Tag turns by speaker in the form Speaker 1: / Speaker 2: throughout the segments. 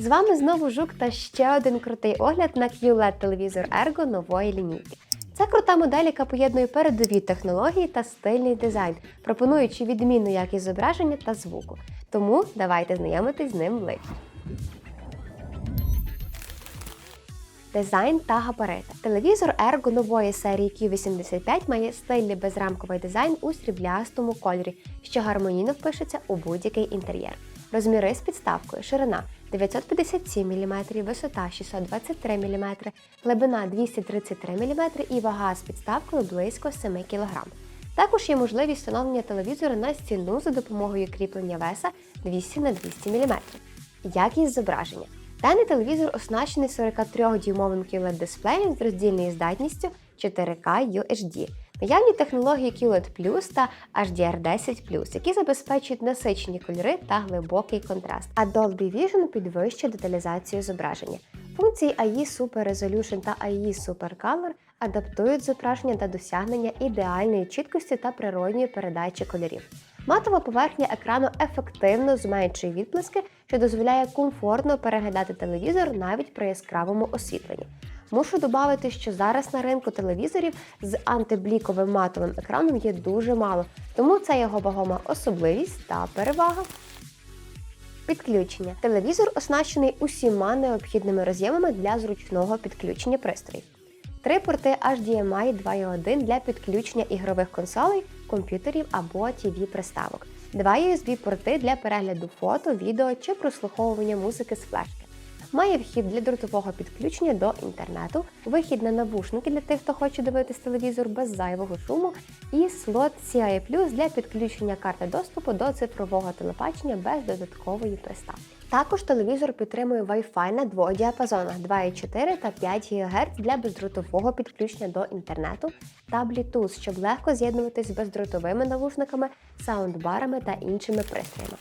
Speaker 1: З вами знову Жук та ще один крутий огляд на QLED телевізор Ergo нової лінійки. Це крута модель, яка поєднує передові технології та стильний дизайн, пропонуючи відмінну якість зображення та звуку. Тому давайте знайомитись з ним ближче. Дизайн та габарити. Телевізор Ergo нової серії Q85 має стильний безрамковий дизайн у сріблястому кольорі, що гармонійно впишеться у будь-який інтер'єр. Розміри з підставкою, ширина 957 мм, висота 623 мм, глибина 233 мм і вага з підставкою близько 7 кг. Також є можливість встановлення телевізора на стіну за допомогою кріплення веса 200 на 200 мм. Якість зображення. Даний телевізор оснащений 43-дюймовим QLED дисплеєм з роздільною здатністю 4K UHD. Наявні технології QLED Plus та HDR10+, які забезпечують насичені кольори та глибокий контраст. А Dolby Vision підвищує деталізацію зображення. Функції AI Super Resolution та AI Super Color адаптують зображення до досягнення ідеальної чіткості та природньої передачі кольорів. Матова поверхня екрану ефективно зменшує відблиски, що дозволяє комфортно переглядати телевізор навіть при яскравому освітленні. Мушу додати, що зараз на ринку телевізорів з антибліковим матовим екраном є дуже мало, тому це його вагома особливість та перевага. Підключення. Телевізор оснащений усіма необхідними роз'ємами для зручного підключення пристроїв. Три порти HDMI 2.1 для підключення ігрових консолей, комп'ютерів або tv приставок. Два USB-порти для перегляду фото, відео чи прослуховування музики з флешки. Має вхід для дротового підключення до інтернету, вихід на навушники для тих, хто хоче дивитись телевізор без зайвого шуму, і слот CI для підключення карти доступу до цифрового телебачення без додаткової приставки. Також телевізор підтримує Wi-Fi на двох діапазонах 2,4 та 5 ГГц для бездротового підключення до інтернету та Bluetooth, щоб легко з'єднуватись з бездротовими навушниками, саундбарами та іншими пристроями.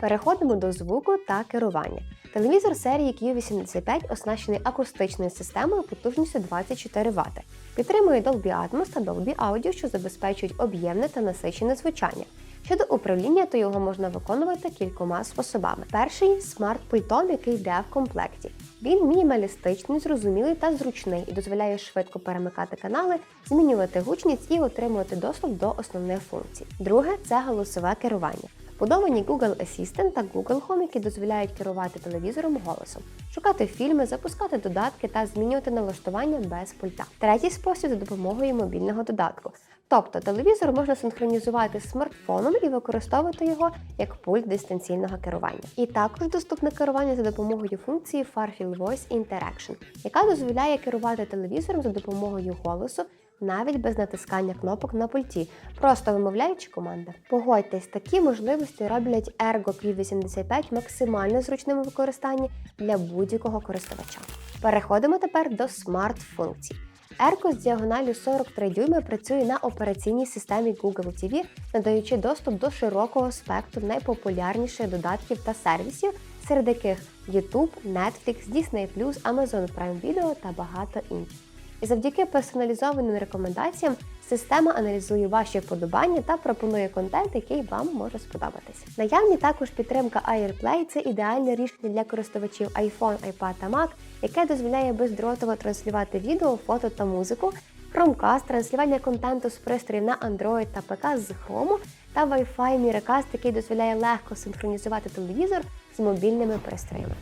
Speaker 1: Переходимо до звуку та керування. Телевізор серії Q85 оснащений акустичною системою потужністю 24 Вт. Підтримує Dolby Atmos та Dolby Audio, що забезпечують об'ємне та насичене звучання. Щодо управління, то його можна виконувати кількома способами. Перший смарт-пультом, який йде в комплекті. Він мінімалістичний, зрозумілий та зручний і дозволяє швидко перемикати канали, змінювати гучність і отримувати доступ до основних функцій. Друге це голосове керування. Будовані Google Assistant та Google Home, які дозволяють керувати телевізором голосом, шукати фільми, запускати додатки та змінювати налаштування без пульта. Третій спосіб за допомогою мобільного додатку. Тобто телевізор можна синхронізувати з смартфоном і використовувати його як пульт дистанційного керування. І також доступне керування за допомогою функції Farfield Voice Interaction, яка дозволяє керувати телевізором за допомогою голосу навіть без натискання кнопок на пульті, просто вимовляючи команди. Погодьтесь, такі можливості роблять Ergo Q85 максимально зручним у використанні для будь-якого користувача. Переходимо тепер до смарт-функцій. Ergo з діагоналю 43 дюйми працює на операційній системі Google TV, надаючи доступ до широкого спектру найпопулярніших додатків та сервісів, серед яких YouTube, Netflix, Disney+, Amazon Prime Video та багато інших. І завдяки персоналізованим рекомендаціям система аналізує ваші вподобання та пропонує контент, який вам може сподобатися. Наявні також підтримка AirPlay це ідеальне рішення для користувачів iPhone, iPad та Mac, яке дозволяє бездротово транслювати відео, фото та музику, Chromecast, транслювання контенту з пристроїв на Android та ПК з Chrome та Wi-Fi Miracast, який дозволяє легко синхронізувати телевізор з мобільними пристроями.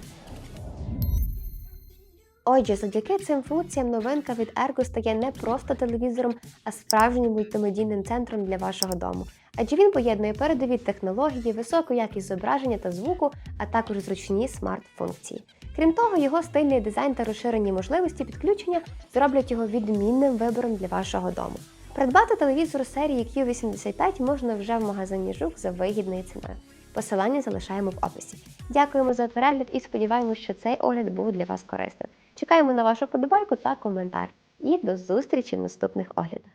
Speaker 1: Отже, завдяки цим функціям новинка від Ergo стає не просто телевізором, а справжнім мультимедійним центром для вашого дому. Адже він поєднує передові технології, високу якість зображення та звуку, а також зручні смарт-функції. Крім того, його стильний дизайн та розширені можливості підключення зроблять його відмінним вибором для вашого дому. Придбати телевізор серії Q85 можна вже в магазині Жук за вигідною ціною. Посилання залишаємо в описі. Дякуємо за перегляд і сподіваємось, що цей огляд був для вас корисним. Чекаємо на вашу подобайку та коментар. І до зустрічі в наступних оглядах.